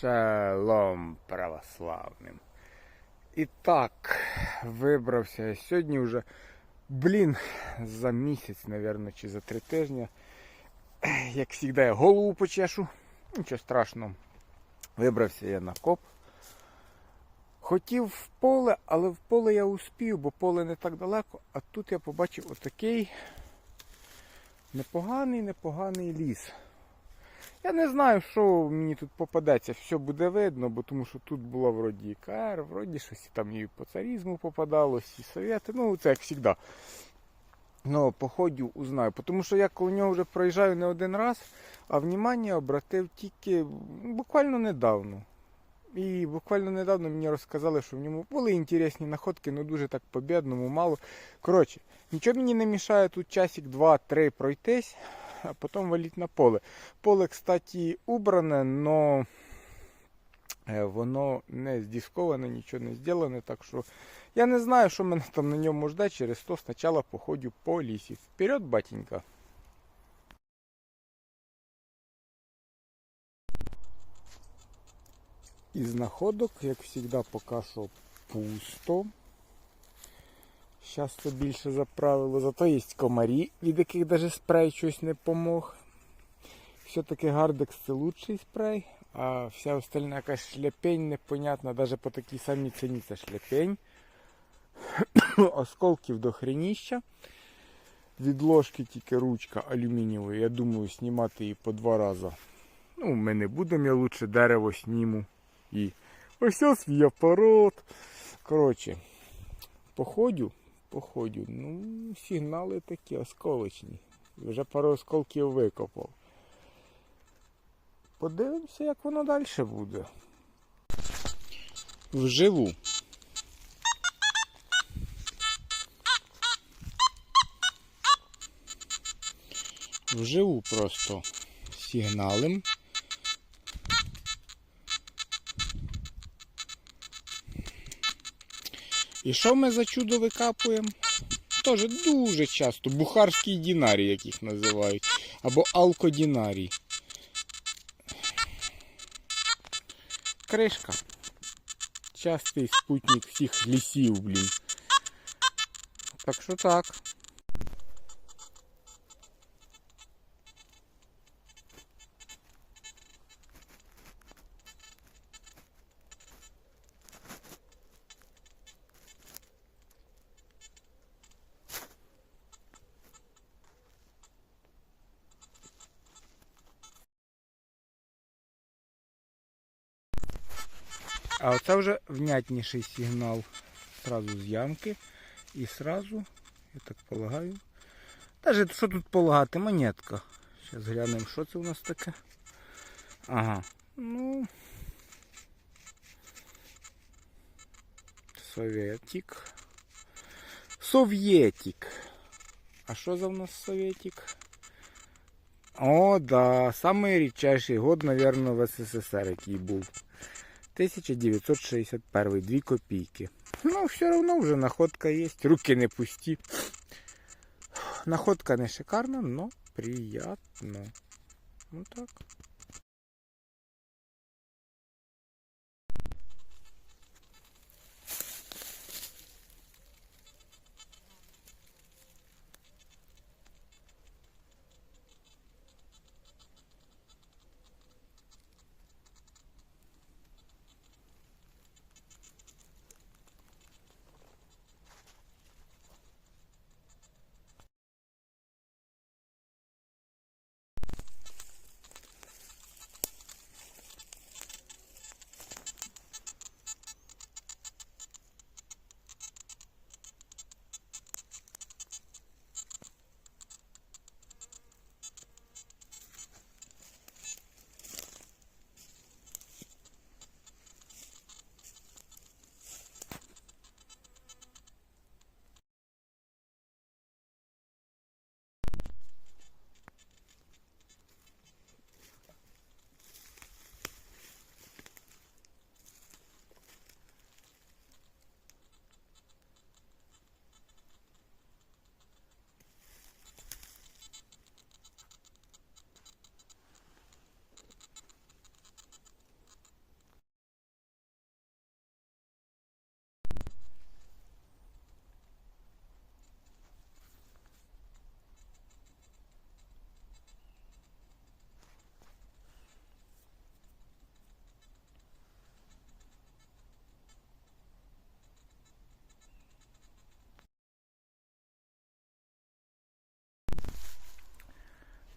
Шалом православним. І так, вибрався я сьогодні вже, блін, за місяць, мабуть, чи за три тижні. Як завжди, я голову почешу. Нічого страшного. Вибрався я на коп. Хотів в поле, але в поле я успів, бо поле не так далеко. А тут я побачив отакий непоганий, непоганий ліс. Я не знаю, що мені тут попадеться, все буде видно, бо тому що тут було вроді КР, вроді щось там і по царізму попадалось, і совєти, ну це як завжди. Ну, походю, узнаю. Тому що я коло нього вже проїжджаю не один раз, а внимання обратив тільки ну, буквально недавно. І буквально недавно мені розказали, що в ньому були інтересні находки, але дуже так по-бідному, мало. Коротше, нічого мені не мішає тут часик, два-три пройтись, а потім валіть на поле. Поле, кстати, убране, но е, воно не здісковане, нічого не зроблене, так що я не знаю, що мене там на ньому жде, через то спочатку походю по лісі. Вперед, батенька. Із знаходок, як завжди, поки що пусто. Зараз це більше заправило. Зато є комарі, від яких навіть спрей щось не помог. Все-таки Гардекс це лучший спрей, а вся остальна якась шляпень непонятна, навіть по такій самій ціні це шляпень. Осколків до хреніща. Від ложки тільки ручка алюмінієва. Я думаю, знімати її по два рази. Ну, ми не будемо, я лучше дерево зніму. І ось ось свій апарат. Коротше, походю, походю. Ну, сигнали такі осколочні. Вже пару осколків викопав. Подивимося, як воно далі буде. Вживу. Вживу просто сигналим. І що ми за чудо викапуємо? Тоже дуже часто. Бухарський дінарій, як їх називають. Або алкодінарій. Кришка. Частий спутник всіх лісів, блін. Так що так. А оце вже внятніший сигнал. Сразу з ямки. І сразу, я так полагаю. Даже що тут полагати? Монетка. Зараз глянемо, що це у нас таке. Ага. Ну. Советик. Совєтик. А що за у нас Советик? О, да. Самый рідчайший год, наверное, в СССР, який був. 1961, 2 копійки. Ну, все равно вже находка є. Руки не пусті. Находка не шикарна, но приятно. Ну так.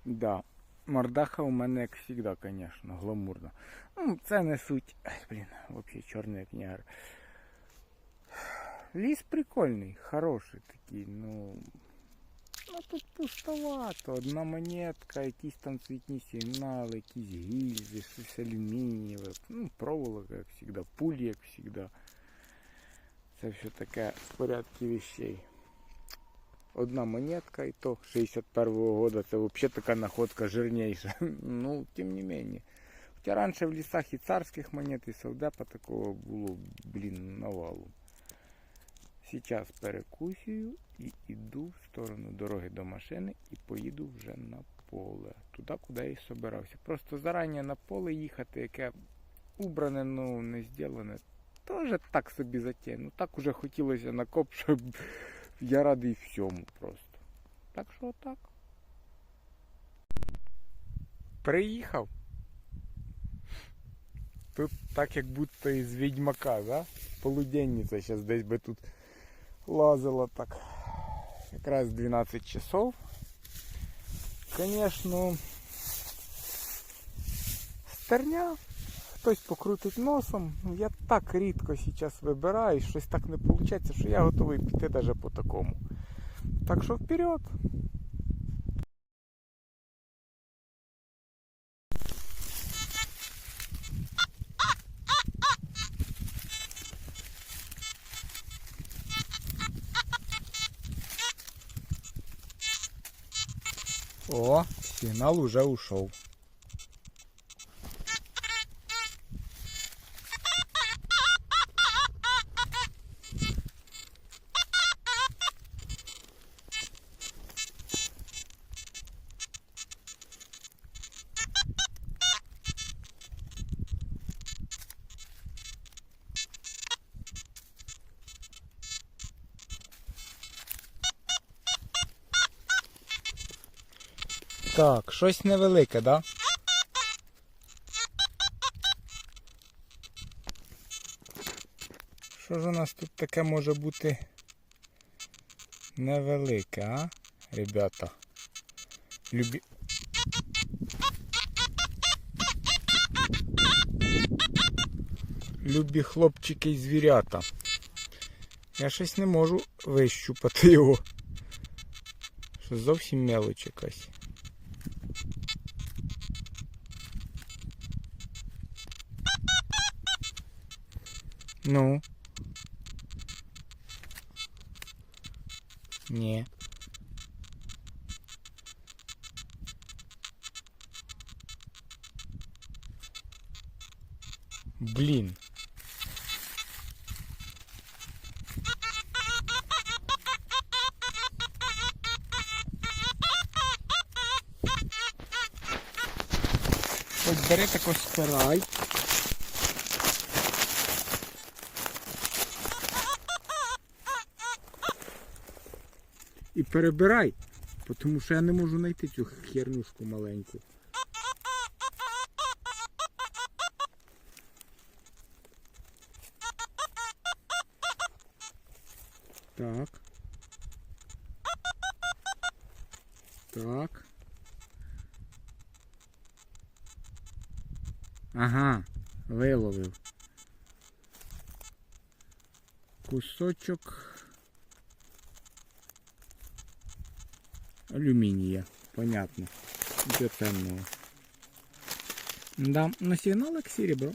Да. Мордаха у мене, як завжди, звісно, гламурно. Ну, це не суть. Ай, блін, взагалі чорний як негр. Ліс прикольний, хороший такий, ну. Ну тут пустовато. Одна монетка, якісь там цвітні сигнали, якісь гільзи, щось алюмінієве, ну, проволока, як завжди, пулі, як завжди. Це все таке в порядку вещей. Одна монетка, і то 61-го года, це взагалі така находка жирніша. Ну, тим не менее. Хоча раніше в лісах і царських монет, і совдепа такого було, блін, навалу. Сейчас перекусюю і йду в сторону дороги до машини і поїду вже на поле. Туди, куди я і собирався. Просто зарані на поле їхати, яке убране, ну не зроблене. Теж так собі затія. Ну так уже хотілося на коп, щоб я радий всьому просто. Так що отак. Приїхав. Тут так як будто із відьмака, да? Полуденниця зараз десь би тут лазила так. Якраз 12 часов. Звісно, стерня. Хтось покрутить носом. Ну, Я так рідко зараз вибираю, щось так не виходить, що я готовий піти навіть по такому. Так що вперед. О, сигнал уже ушел. Так, щось невелике, да? Що ж у нас тут таке може бути невелике, а? Ребята. Любі... Любі хлопчики і звірята. Я щось не можу вищупати його. Що зовсім мелоч якась. Ну. Не. Блин. Ось бери тако спирай. Перебирай, тому що я не можу знайти цю хернушку маленьку. Так. Так. Ага, виловив. Кусочок. Алюмінія. Понятно. Для темного. Да, на сигнал серебро.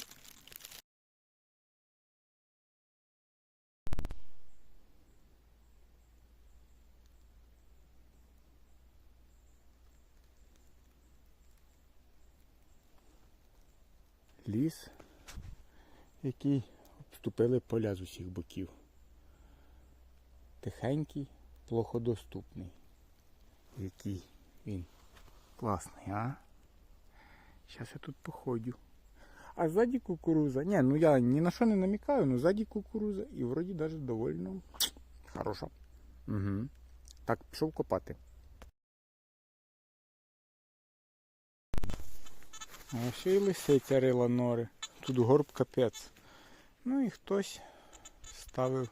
Ліс, який обступили поля з усіх боків. Тихенький, плоходоступний який він класний, а? Зараз я тут походю. А ззаді кукуруза. Ні, ну я ні на що не намікаю, але ззаді кукуруза і вроді навіть довольно хороша. Угу. Так, пішов копати. А ще й лисиця рила нори. Тут горб капець. Ну і хтось ставив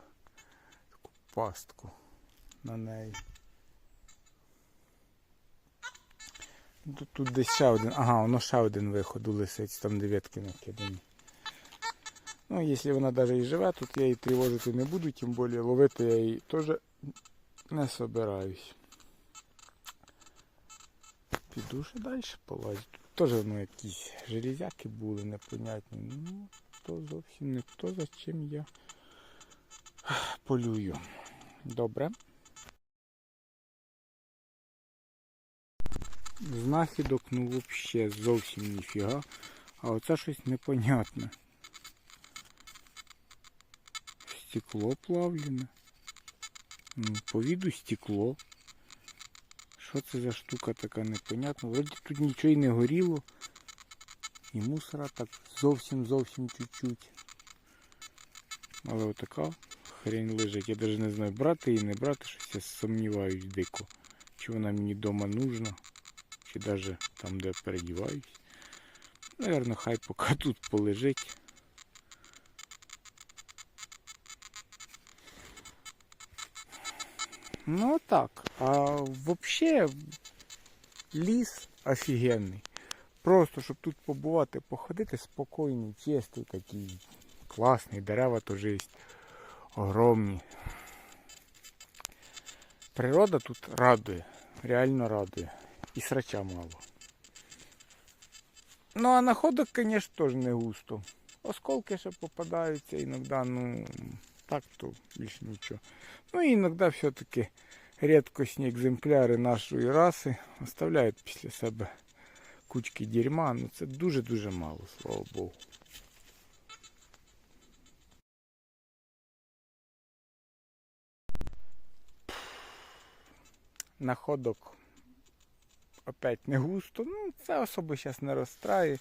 таку пастку на неї. Тут, тут десь ще один. Ага, воно ще один виход у лисиць, там дев'ятки накидані. Ну, якщо вона навіть і живе, тут я її тривожити не буду, тим більше ловити я її теж не собираюсь. Піду ще далі полазю. Тут теж воно якісь железяки були непонятні. Ну, то зовсім не то, за чим я полюю. Добре. Знахідок, ну взагалі зовсім ніфіга. А оце щось непонятне. Стекло плавлене. Ну, по віду стекло. Що це за штука така непонятна? Вроді тут нічого й не горіло. І мусора так зовсім зовсім чуть-чуть. Але отака хрень лежить. Я навіть не знаю, брати її, не брати, щось я сумніваюсь дико. Чи вона мені вдома нужна, чи навіть там, де передіваюсь. Наверно, хай поки тут полежить. Ну так. А взагалі ліс офігенний. Просто щоб тут побувати, походити спокійний, чистий такий, класний, дерева теж є огромні. Природа тут радує, реально радує. І срача мало. Ну а находок, звісно, теж не густо. Осколки ще попадаються іноді, ну так то більше нічого. Ну і іноді все-таки рідкісні екземпляри нашої раси оставляють після себе кучки дерьма. Ну це дуже-дуже мало, слава Богу. Находок опять не густо. Ну, це особо зараз не розстраює.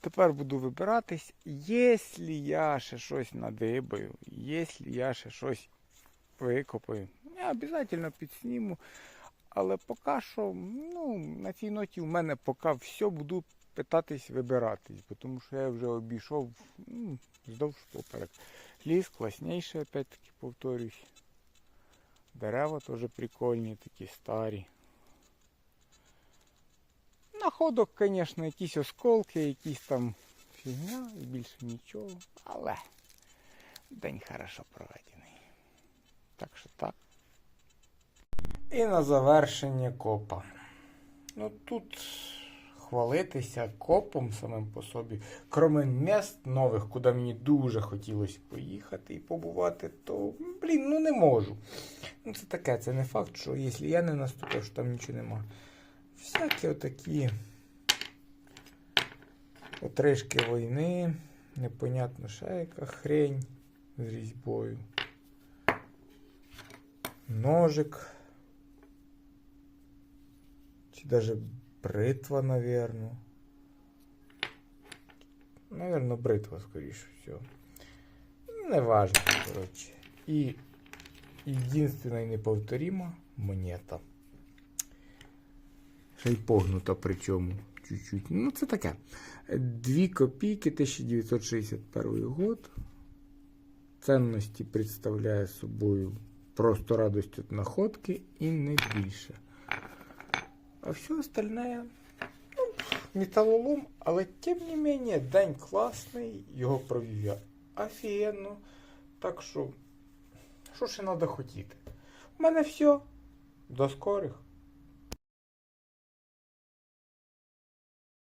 Тепер буду вибиратись. Якщо я ще щось надибаю, якщо я ще щось викопаю, я обов'язково підсніму. Але поки що, ну, на цій ноті в мене поки все буду питатись вибиратись, бо тому що я вже обійшов ну, здовж поперек. Ліс класніший, опять-таки повторюсь. Дерева теж прикольні, такі старі. Находок, звісно, якісь осколки, якісь там фігня і більше нічого. Але день хорошо проведений. Так що так. І на завершення копа. Ну тут хвалитися копом самим по собі, кроме міст нових, куди мені дуже хотілося поїхати і побувати, то, блін, ну не можу. Ну це таке, це не факт, що якщо я не наступив, що там нічого нема. Всякі отакі отрижки війни, непонятно ще яка хрень з різьбою. Ножик. Чи даже бритва, наверное. Наверное, бритва, скоріше всього. Неважно, коротше. І єдинственна і неповторима монета. Ще й погнута причому чуть-чуть. Ну, це таке. Дві копійки 1961 год. Цінності представляє собою просто радость від находки і не більше. А все остальне, ну, металолом, але тим не менее, день класний, його провів я офігенно. Так що, що ще треба хотіти? У мене все. До скорих.